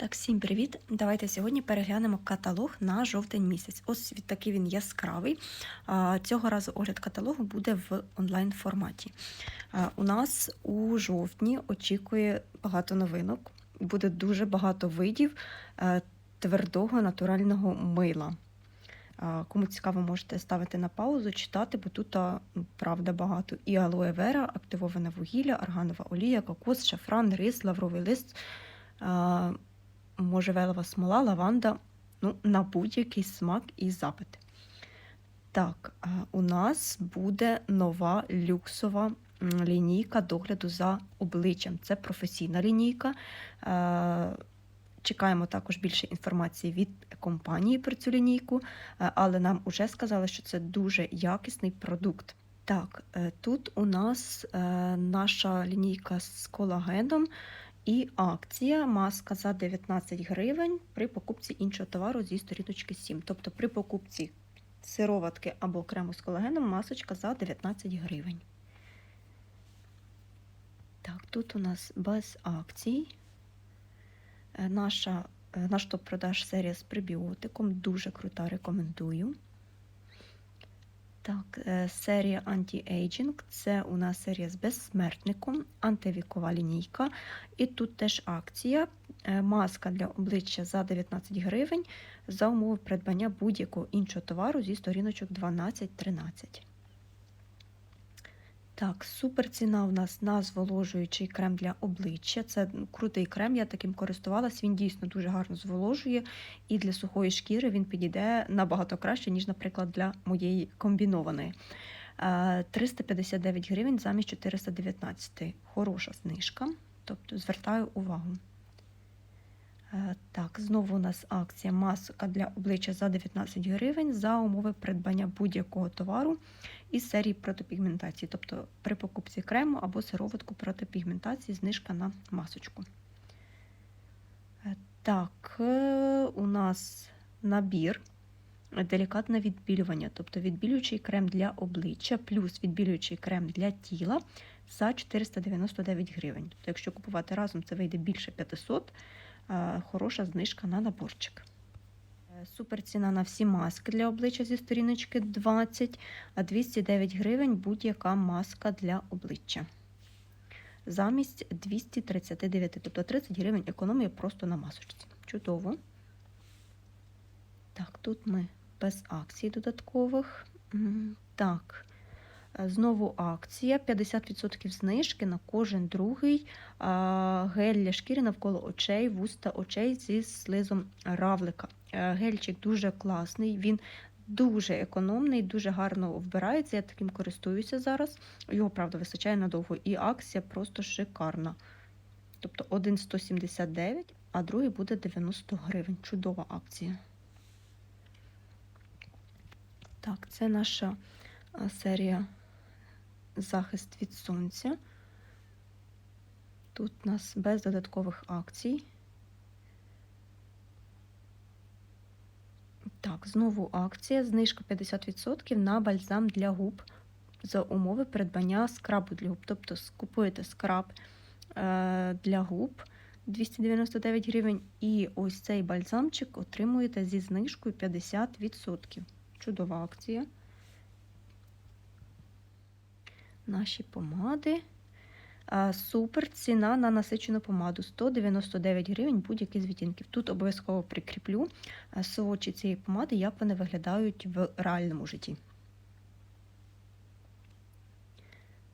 Так, всім привіт! Давайте сьогодні переглянемо каталог на жовтень місяць. Ось такий він яскравий. Цього разу огляд каталогу буде в онлайн форматі. У нас у жовтні очікує багато новинок. Буде дуже багато видів е, твердого натурального мила. Кому цікаво, можете ставити на паузу, читати, бо тут ну, правда багато. І алоe вера, активоване вугілля, арганова олія, кокос, шафран, рис, лавровий лист. Можжевелова смола, лаванда, ну, на будь-який смак і запит. Так, у нас буде нова люксова лінійка догляду за обличчям. Це професійна лінійка. Е, Чекаємо також більше інформації від компанії про цю лінійку, е, але нам вже сказали, що це дуже якісний продукт. Так, е, тут у нас е, наша лінійка з колагеном і акція маска за 19 гривень при покупці іншого товару зі сторіночки 7. Тобто при покупці сироватки або крему з колагеном масочка за 19 гривень. Так, тут у нас без акцій. Е, Наша, е, наш топ-продаж серія з пребіотиком. Дуже крута, рекомендую. Так, е, серія Anti-Aging – це у нас серія з безсмертником, антивікова лінійка. І тут теж акція. Е, Маска для обличчя за 19 гривень за умови придбання будь-якого іншого товару зі сторіночок 12-13. Так, супер ціна у нас на зволожуючий крем для обличчя. Це крутий крем, я таким користувалась. Він дійсно дуже гарно зволожує, і для сухої шкіри він підійде набагато краще, ніж, наприклад, для моєї комбінованої. Е, 359 гривень замість 419. Хороша знижка, тобто звертаю увагу. Е, Так, знову у нас акція маска для обличчя за 19 гривень за умови придбання будь-якого товару із серії протипігментації. Тобто при покупці крему або сироватку проти пігментації знижка на масочку. Е, Так, е, у нас набір делікатне відбілювання, тобто відбілюючий крем для обличчя плюс відбілюючий крем для тіла за 499 гривень. Тобто, якщо купувати разом, це вийде більше 500 е, хороша знижка на наборчик. Е, Супер ціна на всі маски для обличчя зі сторіночки 20, а 209 гривень будь-яка маска для обличчя. Замість 239, тобто 30 гривень економія просто на масочці. Чудово. Так, тут ми без акцій додаткових. Так, е, знову акція: 50% знижки на кожен другий а, гель для шкіри навколо очей, вуста очей зі слизом равлика. Е, Гельчик дуже класний, він дуже економний, дуже гарно вбирається. Я таким користуюся зараз. Його, правда, вистачає надовго. І акція просто шикарна. Тобто один 179, а другий буде 90 гривень. Чудова акція. Так, це наша серія захист від сонця. Тут у нас без додаткових акцій. Так, знову акція. Знижка 50% на бальзам для губ за умови придбання скрабу для губ. Тобто купуєте скраб е, для губ 299 гривень, і ось цей бальзамчик отримуєте зі знижкою 50%. Чудова акція. Наші помади. Супер ціна на насичену помаду 199 гривень будь-який з відтінків. Тут обов'язково прикріплю свочі цієї помади, як вони виглядають в реальному житті.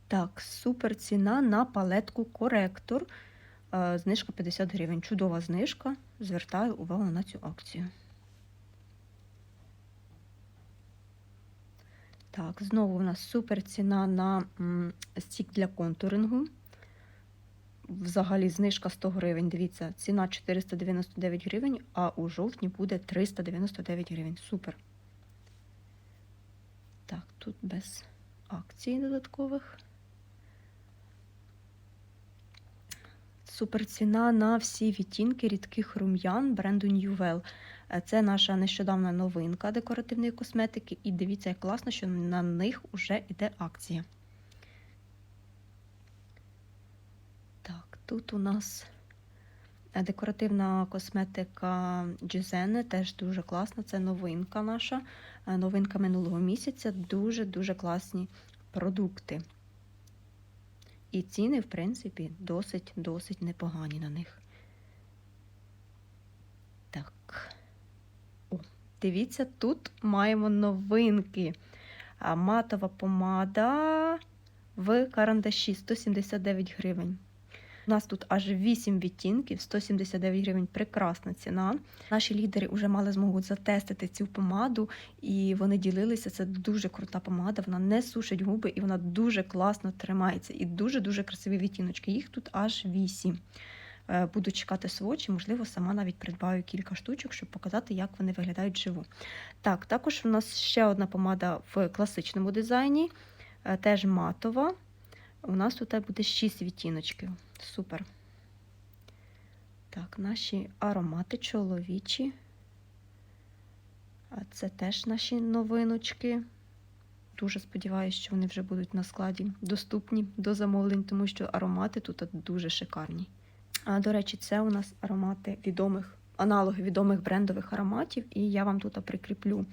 Так, супер ціна на палетку коректор. Знижка 50 гривень. Чудова знижка. Звертаю увагу на цю акцію. Так, знову у нас супер ціна на стік для контурингу. Взагалі знижка 100 гривень. Дивіться, ціна 499 гривень, а у жовтні буде 399 гривень. Супер. Так, тут без акцій додаткових. Супер ціна на всі відтінки рідких рум'ян бренду New Well. Е, Це наша нещодавна новинка декоративної косметики. І дивіться, як класно, що на них вже йде акція. Так, тут у нас Декоративна косметика Джізене теж дуже класна. Це новинка наша, е, новинка минулого місяця. Дуже-дуже класні продукти. І ціни, в принципі, досить-досить непогані на них. Так. Дивіться, тут маємо новинки. Матова помада в карандаші 179 гривень. У нас тут аж 8 відтінків, 179 гривень прекрасна ціна. Наші лідери вже мали змогу затестити цю помаду, і вони ділилися. Це дуже крута помада. Вона не сушить губи і вона дуже класно тримається. І дуже-дуже красиві відтіночки. Їх тут аж 8. Е, Буду чекати свочі, можливо, сама навіть придбаю кілька штучок, щоб показати, як вони виглядають вживу. Так, також у нас ще одна помада в класичному дизайні, е, теж матова. У нас тут буде 6 відтіночків. Супер. Так, наші аромати чоловічі. Це теж наші новиночки. Дуже сподіваюся, що вони вже будуть на складі доступні до замовлень, тому що аромати тут дуже шикарні. А, До речі, це у нас аромати відомих, аналоги відомих брендових ароматів, і я вам тут прикріплю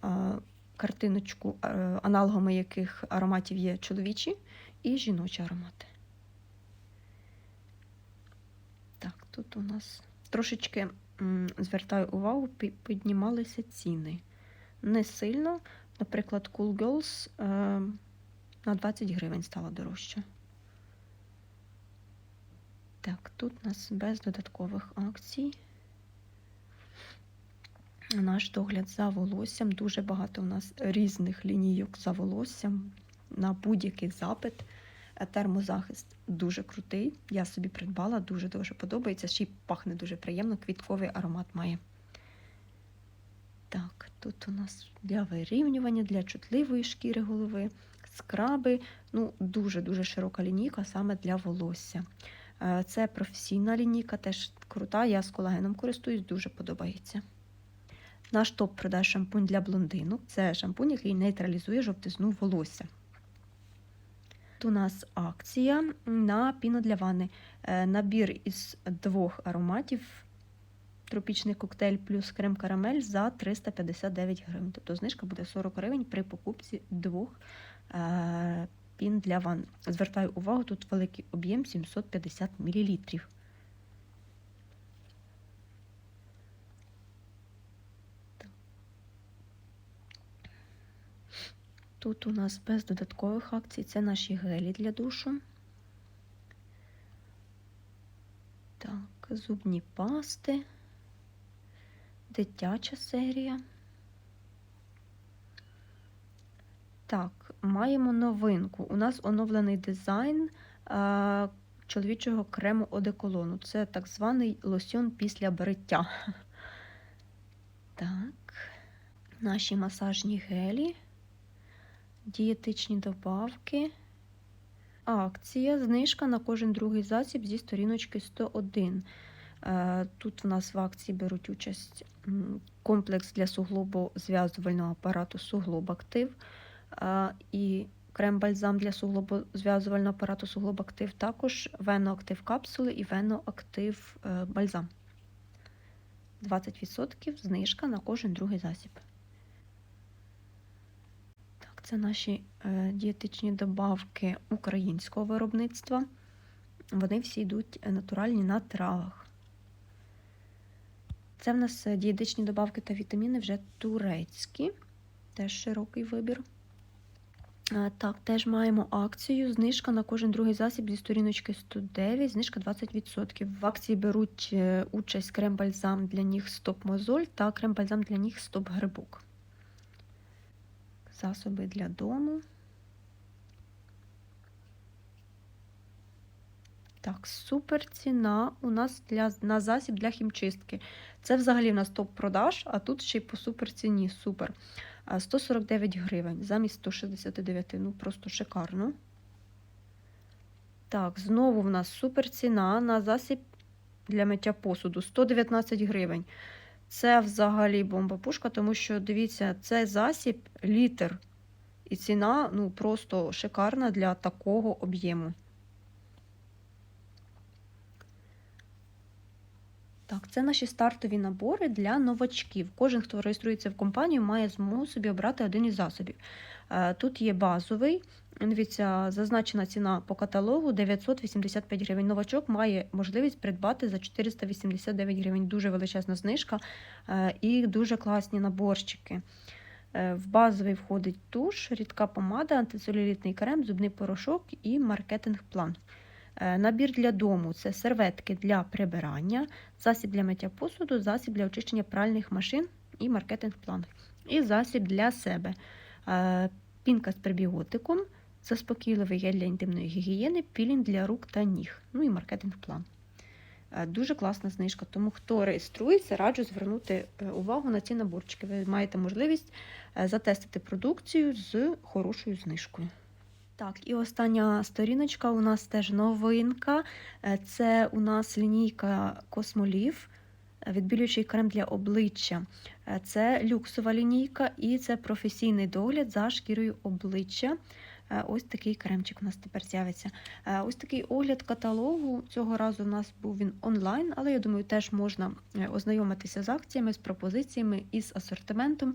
а, картиночку, аналогами яких ароматів є чоловічі і жіночі аромати. Так, тут у нас трошечки звертаю увагу, піднімалися ціни. Не сильно. Наприклад, Cool Girls е, на 20 гривень стала дорожче. Так, тут у нас без додаткових акцій. Наш догляд за волоссям. Дуже багато у нас різних лінійок за волоссям на будь-який запит. Термозахист дуже крутий. Я собі придбала, дуже-дуже подобається. Ще й пахне дуже приємно, квітковий аромат має. Так, тут у нас для вирівнювання, для чутливої шкіри голови, скраби. Ну, дуже-дуже широка лінійка саме для волосся. Е, Це професійна лінійка, теж крута. Я з колагеном користуюсь, дуже подобається. Наш топ продаж шампунь для блондинок. Це шампунь, який нейтралізує жовтизну волосся. Тут у нас акція на піну для ванни. Е, Набір із двох ароматів. Тропічний коктейль плюс крем карамель за 359 гривень. Тобто знижка буде 40 гривень при покупці двох е, пін для ванн. Звертаю увагу, тут великий об'єм 750 мл. Тут у нас без додаткових акцій це наші гелі для душу. Так, зубні пасти, дитяча серія. Так, маємо новинку. У нас оновлений дизайн а, чоловічого крему одеколону. Це так званий лосьон після бриття. Так, наші масажні гелі, дієтичні добавки. Акція, знижка на кожен другий засіб зі сторіночки 101. Е, Тут в нас в акції беруть участь комплекс для суглобозв'язувального апарату Суглоб Актив е, і крем-бальзам для суглобозв'язувального апарату Суглоб Актив, також веноактив капсули і веноактив е, бальзам. 20% знижка на кожен другий засіб. Так, це наші е, дієтичні добавки українського виробництва. Вони всі йдуть натуральні на травах. Це в нас е, дієтичні добавки та вітаміни вже турецькі, теж широкий вибір. Е, Так, теж маємо акцію. Знижка на кожен другий засіб зі сторіночки 109, знижка 20%. В акції беруть е, участь крем-бальзам для ніг стоп-мозоль та крем-бальзам для ніг стоп-грибок. Засоби для дому. Так, супер ціна у нас для, на засіб для хімчистки. Це взагалі в нас топ-продаж, а тут ще й по супер ціні. Супер. А, 149 гривень замість 169. Ну, просто шикарно. Так, знову в нас супер ціна на засіб для миття посуду 119 гривень. Це взагалі бомба-пушка, тому що, дивіться, це засіб літр. І ціна ну, просто шикарна для такого об'єму. Так, це наші стартові набори для новачків. Кожен, хто реєструється в компанію, має змогу собі обрати один із засобів. Е, Тут є базовий. Дивіться, зазначена ціна по каталогу 985 гривень. Новачок має можливість придбати за 489 гривень. Дуже величезна знижка е, і дуже класні наборчики. Е, В базовий входить туш, рідка помада, антицелюлітний крем, зубний порошок і маркетинг-план. Е, Набір для дому це серветки для прибирання, засіб для миття посуду, засіб для очищення пральних машин і маркетинг-план. І засіб для себе. Е, Пінка з пребіотиком, заспокійливий гель для інтимної гігієни, пілінг для рук та ніг. Ну і маркетинг-план. Е, Дуже класна знижка, тому хто реєструється, раджу звернути е, увагу на ці наборчики. Ви маєте можливість е, затестити продукцію з хорошою знижкою. Так, і остання сторіночка у нас теж новинка. Е, Це у нас лінійка Космолів, е, відбілюючий крем для обличчя. Е, Це люксова лінійка і це професійний догляд за шкірою обличчя. Е, Ось такий кремчик у нас тепер з'явиться. Е, Ось такий огляд каталогу. Цього разу у нас був він онлайн, але я думаю, теж можна е, ознайомитися з акціями, з пропозиціями і з асортиментом.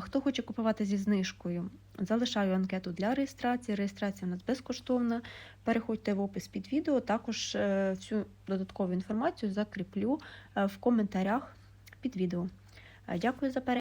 Хто хоче купувати зі знижкою, залишаю анкету для реєстрації. Реєстрація у нас безкоштовна. Переходьте в опис під відео. Також всю додаткову інформацію закріплю в коментарях під відео. Дякую за перегляд.